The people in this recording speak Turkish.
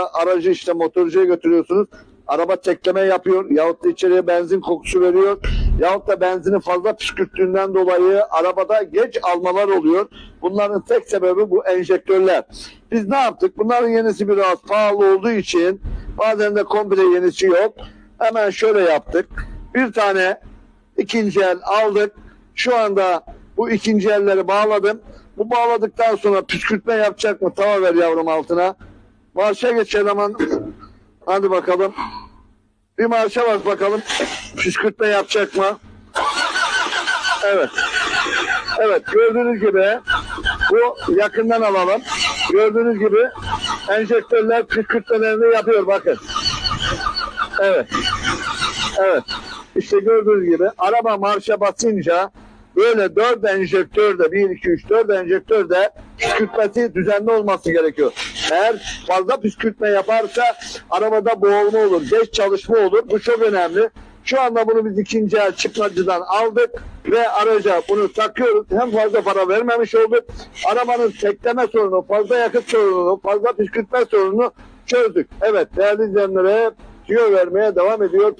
aracı işte motorcuya götürüyorsunuz. Araba tekleme yapıyor yahut da içeriye benzin kokusu veriyor yahut da benzini fazla püskürttüğünden dolayı arabada geç almalar oluyor. Bunların tek sebebi bu enjektörler. Biz ne yaptık? Bunların yenisi biraz pahalı olduğu için bazen de komple yenisi yok. Hemen şöyle yaptık. Bir tane ikinci el aldık. Şu anda bu ikinci elleri bağladım. Bu bağladıktan sonra püskürtme yapacak mı? Tava ver yavrum altına. Marşa geç hemen. Hadi bakalım. Bir marşa bak bakalım. Püskürtme yapacak mı? Evet. Evet gördüğünüz gibi bu yakından alalım. Gördüğünüz gibi enjektörler püskürtmelerini yapıyor bakın. Evet. Evet. İşte gördüğünüz gibi araba marşa basınca böyle 4 enjektör de 1, 2, 3, 4 enjektör de püskürtmesi düzenli olması gerekiyor. Eğer fazla püskürtme yaparsa arabada boğulma olur, geç çalışma olur. Bu çok önemli. Şu anda bunu biz ikinci el çıkmacıdan aldık ve araca bunu takıyoruz. Hem fazla para vermemiş olduk. Arabanın tekleme sorunu, fazla yakıt sorununu, fazla püskürtme sorununu çözdük. Evet değerli izleyenlere tüyo vermeye devam ediyor.